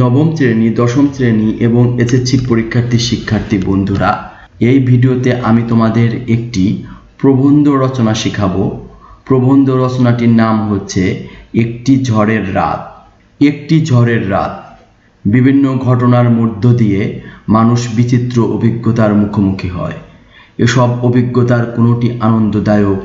নবম শ্রেণি, দশম শ্রেণি এবং এসএসসি পরীক্ষার্থী শিক্ষার্থী বন্ধুরা, এই ভিডিওতে আমি তোমাদের একটি প্রবন্ধ রচনা শেখাবো। প্রবন্ধ রচনাটির নাম হচ্ছে, একটি ঝড়ের রাত। একটি ঝড়ের রাত। বিভিন্ন ঘটনার মধ্য দিয়ে মানুষ বিচিত্র অভিজ্ঞতার মুখোমুখি হয়। এসব অভিজ্ঞতার কোনোটি আনন্দদায়ক,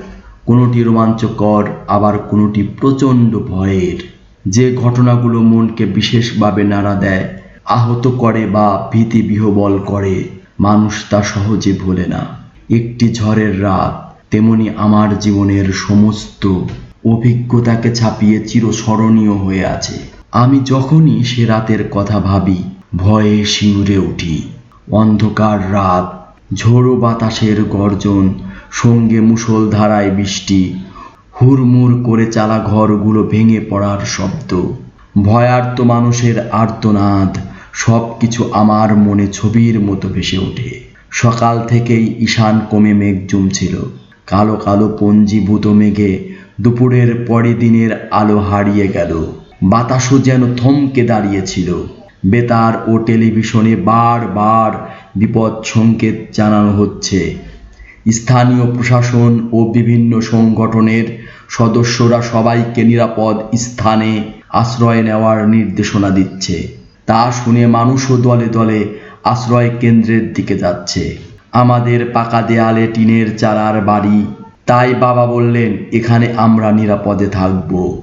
কোনোটি রোমাঞ্চকর, আবার কোনোটি প্রচণ্ড ভয়ের। যে ঘটনাগুলো মনকে বিশেষভাবে নাড়া দেয়, আহত করে বা ভীতি বিহবল করে, মানুষ তা সহজে ভোলে না। একটি ঝড়ের রাত, তেমনি আমার জীবনের সমস্ত অভিজ্ঞতাকে ছাপিয়ে চিরস্মরণীয় হয়ে আছে। আমি যখনই সে রাতের কথা ভাবি, ভয়ে শিউরে উঠি। অন্ধকার রাত, ঝোড়ো বাতাসের গর্জন, সঙ্গে মুষলধারায় বৃষ্টি হুড়মুড় করে চালা ঘরগুলো ভেঙে পড়ার শব্দ। ভয়ার্ত মানুষের আর্তনাদ সব কিছু আমার মনে ছবির মতো ভেসে ওঠে। সকাল থেকেই ঈশান কমে মেঘ জমছিল। কালো কালো পঞ্জীভূত মেঘে দুপুরের পরে দিনের আলো হারিয়ে গেল। বাতাসও যেন থমকে দাঁড়িয়েছিল। বেতার ও টেলিভিশনে বারবার বিপদ সংকেত জানানো হচ্ছে। স্থানীয় প্রশাসন ও বিভিন্ন সংগঠনের সদস্যরা সবাইকে নিরাপদ স্থানে আশ্রয় নেওয়ার নির্দেশনা দিচ্ছে। তা শুনে মানুষও দলে দলে আশ্রয় কেন্দ্রের দিকে যাচ্ছে। আমাদের পাকা দেয়ালে টিনের চালার বাড়ি। তাই বাবা বললেন, এখানে আমরা নিরাপদে থাকব।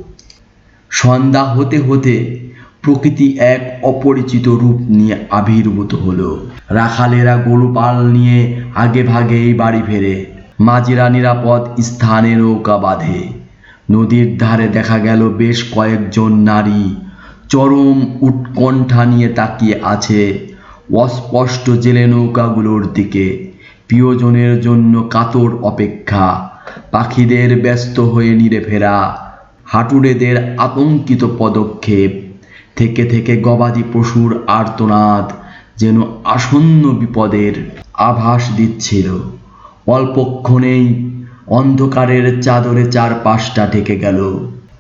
সন্ধ্যা হতে হতে প্রকৃতি এক অপরিচিত রূপ নিয়ে আবির্ভূত হলো। রাখালেরা গরু পাল নিয়ে আগে ভাগেই বাড়ি ফেরে। মাঝিরা নিরাপদ স্থানে নৌকা বাঁধে। নদীর ধারে দেখা গেল বেশ কয়েকজন নারী। চরম উৎকণ্ঠা নিয়ে তাকিয়ে আছে। অস্পষ্ট জেলে নৌকাগুলোর দিকে। প্রিয়জনের জন্য কাতর অপেক্ষা। পাখিদের ব্যস্ত হয়ে নিরে ফেরা। হাঁটুরেদের আতঙ্কিত পদক্ষেপ। থেকে থেকে গবাদি পশুর আর্তনাদ যেন আসন্ন বিপদের আভাস দিচ্ছিল। অল্পক্ষণেই অন্ধকারের চাদরে চারপাশটা ঢেকে গেল।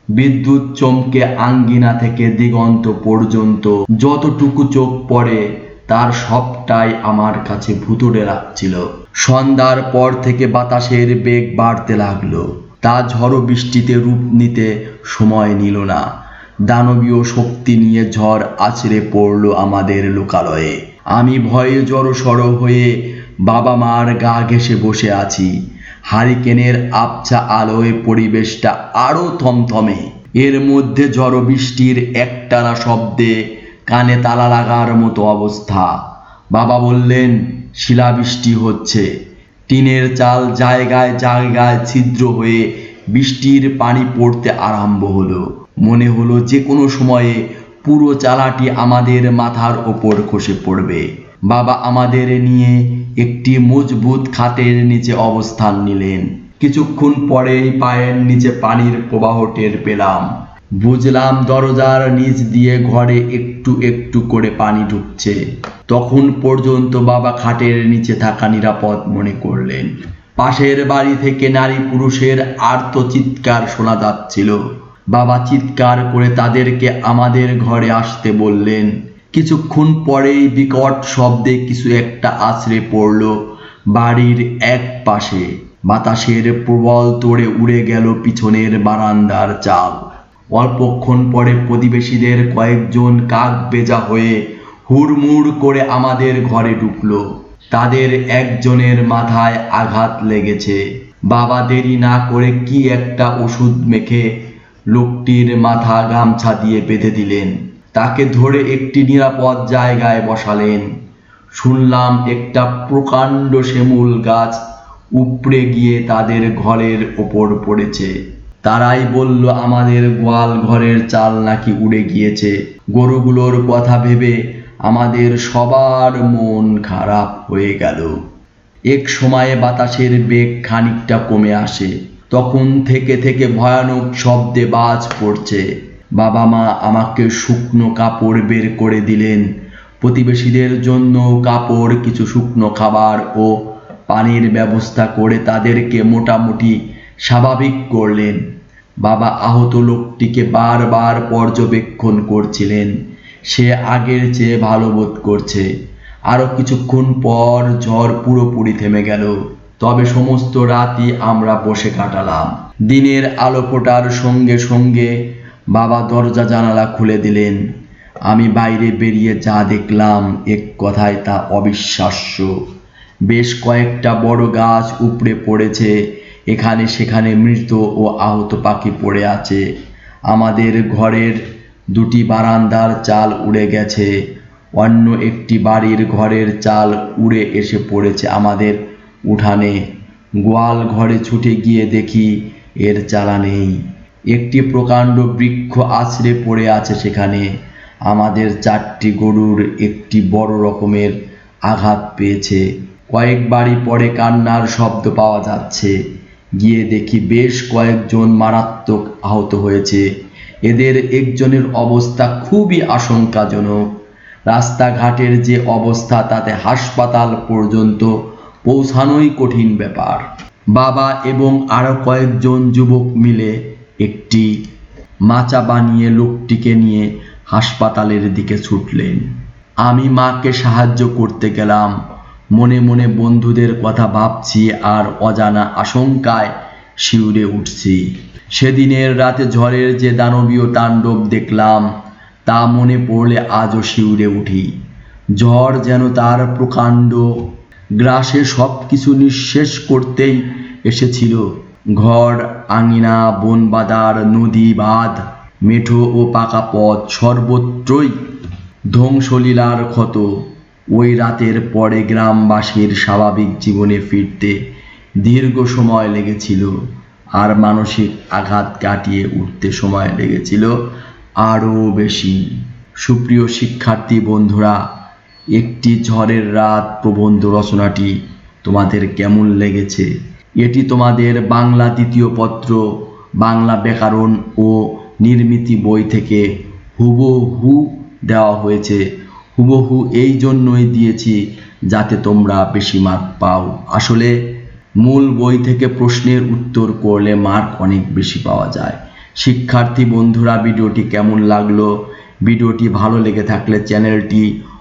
বিদ্যুৎ চমকে আঙ্গিনা থেকে দিগন্ত পর্যন্ত যতটুকু চোখ পড়ে, তার সবটাই আমার কাছে ভুতুড়ে লাগছিল। সন্ধ্যার পর থেকে বাতাসের বেগ বাড়তে লাগল। তা ঝড়ো বৃষ্টিতে রূপ নিতে সময় নিল না। দানবীয় শক্তি নিয়ে ঝড় আছড়ে পড়ল আমাদের লোকালয়ে। আমি ভয়ে জড়সড় হয়ে বাবা মার গা ঘেঁষে বসে আছি। হারিকেনের আবছা আলোয় পরিবেশটা আরও থমথমে। এর মধ্যে ঝড় বৃষ্টির একটানা শব্দে কানে তালা লাগার মতো অবস্থা। বাবা বললেন, শিলাবৃষ্টি হচ্ছে। টিনের চাল জায়গায় জায়গায় ছিদ্র হয়ে বৃষ্টির পানি পড়তে আরম্ভ হলো। মনে হলো যে কোনো সময়ে পুরো চালাটি আমাদের মাথার ওপর খসে পড়বে। বাবা আমাদের নিয়ে একটি মজবুত খাটের নিচে অবস্থান নিলেন। কিছুক্ষণ পরেই পায়ের নিচে পানির প্রবাহ টের পেলাম। বুঝলাম দরজার নিচ দিয়ে ঘরে একটু একটু করে পানি ঢুকছে। তখন পর্যন্ত বাবা খাটের নিচে থাকা নিরাপদ মনে করলেন। পাশের বাড়ি থেকে নারী পুরুষের আর্ত চিৎকার শোনা যাচ্ছিল। বাবা চিৎকার করে তাদেরকে আমাদের ঘরে আসতে বললেন। কিছুক্ষণ পরেই বিকট শব্দে কিছু একটা আছড়ে পড়ল বাড়ির এক পাশে। বাতাসের প্রবল তোড়ে উড়ে গেল পিছনের বারান্দার চাল। অল্পক্ষণ পরে প্রতিবেশীদের কয়েকজন কাক বেজা হয়ে হুড়মুড় করে আমাদের ঘরে ঢুকলো। তাদের একজনের মাথায় আঘাত লেগেছে। বাবা দেরি না করে কি একটা ওষুধ মেখে লোকটির মাথা গামছা দিয়ে বেঁধে দিলেন। তাকে ধরে একটি নিরাপদ জায়গায় বসালেন। শুনলাম একটা প্রকাণ্ড শিমুল গাছ উপড়ে গিয়ে তাদের ঘরের ওপর পড়েছে। তারাই বলল, আমাদের গোয়াল ঘরের চাল নাকি উড়ে গিয়েছে। গরুগুলোর কথা ভেবে আমাদের সবার মন খারাপ হয়ে গেল। এক সময়ে বাতাসের বেগ খানিকটা কমে আসে। তখন থেকে থেকে ভয়ানক শব্দে বাজ পড়ছে। বাবা মা আমাকে শুকনো কাপড় বের করে দিলেন। প্রতিবেশীদের জন্য কাপড়, কিছু শুকনো খাবার ও পানির ব্যবস্থা করে তাদেরকে মোটামুটি স্বাভাবিক করলেন। বাবা আহত লোকটিকে বারবার পর্যবেক্ষণ করছিলেন। সে আগের চেয়ে ভালো বোধ করছে। আরও কিছুক্ষণ পর ঝড় পুরোপুরি থেমে গেল। তবে সমস্ত রাতই আমরা বসে কাটালাম। দিনের আলো ফোটার সঙ্গে সঙ্গে বাবা দরজা জানালা খুলে দিলেন। আমি বাইরে বেরিয়ে যা দেখলাম, এক কথায় তা অবিশ্বাস্য। বেশ কয়েকটা বড় গাছ উপড়ে পড়েছে, এখানে সেখানে মৃত ও আহত পাখি পড়ে আছে। আমাদের ঘরের দুটি বারান্দার চাল উড়ে গেছে, অন্য একটি বাড়ির ঘরের চাল উড়ে এসে পড়েছে আমাদের উঠানে, গোয়াল ঘরে ছুটে গিয়ে দেখি এর চালা নেই। একটি প্রকাণ্ড বৃক্ষ আছড়ে পড়ে আছে সেখানে। আমাদের চারটি গরুর একটি বড় রকমের আঘাত পেয়েছে। কয়েক বাড়ি পরে কান্নার শব্দ পাওয়া যাচ্ছে। গিয়ে দেখি বেশ কয়েকজন মারাত্মক আহত হয়েছে। এদের একজনের অবস্থা খুবই আশঙ্কাজনক। রাস্তাঘাটের যে অবস্থা, তাতে হাসপাতাল পর্যন্ত পৌঁছানোই কঠিন ব্যাপার। বাবা এবং আরও কয়েকজন যুবক মিলে একটি মাচা বানিয়ে লোকটিকে নিয়ে হাসপাতালের দিকে ছুটলেন। আমি মাকে সাহায্য করতে গেলাম। মনে মনে বন্ধুদের কথা ভাবছি আর অজানা আশঙ্কায় শিউরে উঠছি। সেদিনের রাতে ঝড়ের যে দানবীয় তাণ্ডব দেখলাম, তা মনে পড়লে আজও শিউরে উঠি। ঝড় যেন তার প্রকাণ্ড গ্রাসে সব কিছু নিঃশেষ করতেই এসেছিল। ঘর, আঙিনা, বনবাদার, নদী, বাঁধ, মেঠো ও পাকা পথ সর্বত্রই ধ্বংসলীলার ক্ষত। ওই রাতের পরে গ্রামবাসীর স্বাভাবিক জীবনে ফিরতে দীর্ঘ সময় লেগেছিল আর মানসিক আঘাত কাটিয়ে উঠতে সময় লেগেছিল আরও বেশি। সুপ্রিয় শিক্ষার্থী বন্ধুরা একটি ঝড়ের রাত প্রবন্ধ রচনাটি তোমাদের কেমন লেগেছে? এটি তোমাদের বাংলা দ্বিতীয় পত্র, বাংলা ব্যাকরণ ও নির্মিতি বই থেকে হুবহু দেওয়া হয়েছে। হুবহু এই জন্যই দিয়েছি যাতে তোমরা বেশি মার্ক পাও। আসলে মূল বই থেকে প্রশ্নের উত্তর করলে মার্ক অনেক বেশি পাওয়া যায়। শিক্ষার্থী বন্ধুরা, ভিডিওটি কেমন লাগল? ভিডিওটি ভালো লেগে থাকলে চ্যানেলটি